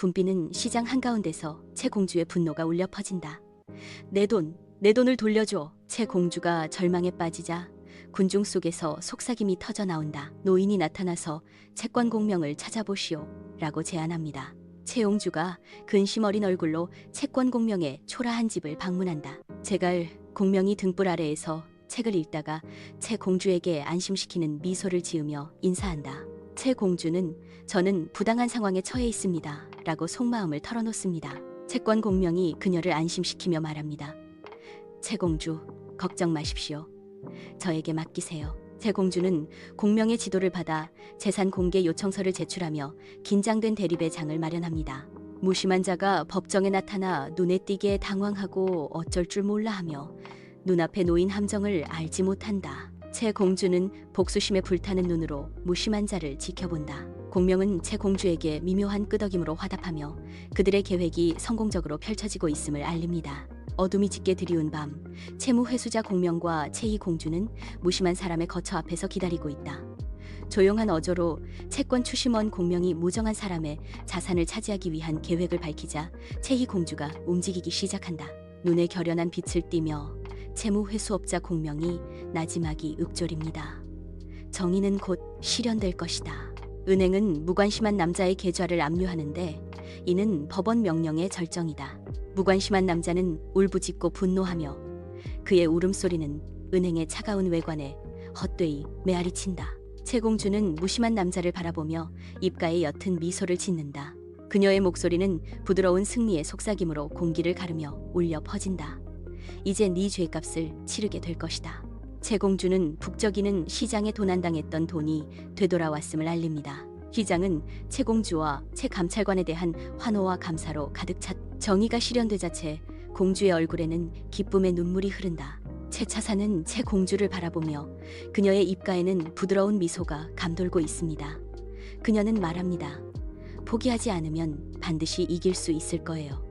붐비는 시장 한가운데서 채 공주의 분노가 울려 퍼진다. 내 돈, 내 돈을 돌려줘. 채 공주가 절망에 빠지자 군중 속에서 속삭임이 터져 나온다. 노인이 나타나서 채권 공명을 찾아보시오. 라고 제안합니다. 채용주가 근심 어린 얼굴로 채권 공명의 초라한 집을 방문한다. 제갈 공명이 등불 아래에서 책을 읽다가 채 공주에게 안심시키는 미소를 지으며 인사한다. 채 공주는 저는 부당한 상황에 처해 있습니다. 라고 속마음을 털어놓습니다. 채권 공명이 그녀를 안심시키며 말합니다. 채 공주, 걱정 마십시오. 저에게 맡기세요. 채 공주는 공명의 지도를 받아 재산 공개 요청서를 제출하며 긴장된 대립의 장을 마련합니다. 무심한 자가 법정에 나타나 눈에 띄게 당황하고 어쩔 줄 몰라 하며 눈앞에 놓인 함정을 알지 못한다. 채 공주는 복수심에 불타는 눈으로 무심한 자를 지켜본다. 공명은 채 공주에게 미묘한 끄덕임으로 화답하며 그들의 계획이 성공적으로 펼쳐지고 있음을 알립니다. 어둠이 짙게 드리운 밤, 채무 회수자 공명과 채희 공주는 무심한 사람의 거처 앞에서 기다리고 있다. 조용한 어조로 채권 추심원 공명이 무정한 사람의 자산을 차지하기 위한 계획을 밝히자 채희 공주가 움직이기 시작한다. 눈에 결연한 빛을 띠며 채무 회수업자 공명이 나지막이 읊조립니다. 정의는 곧 실현될 것이다. 은행은 무관심한 남자의 계좌를 압류하는데 이는 법원 명령의 절정이다. 무관심한 남자는 울부짖고 분노하며 그의 울음소리는 은행의 차가운 외관에 헛되이 메아리친다. 채공주는 무심한 남자를 바라보며 입가에 옅은 미소를 짓는다. 그녀의 목소리는 부드러운 승리의 속삭임으로 공기를 가르며 울려 퍼진다. 이제 네 죄값을 치르게 될 것이다. 채공주는 북적이는 시장에 도난당했던 돈이 되돌아왔음을 알립니다. 시장은 채공주와 채감찰관에 대한 환호와 감사로 가득 찼. 정의가 실현되자 채 공주의 얼굴에는 기쁨의 눈물이 흐른다. 채 차사는 채 공주를 바라보며 그녀의 입가에는 부드러운 미소가 감돌고 있습니다. 그녀는 말합니다. 포기하지 않으면 반드시 이길 수 있을 거예요.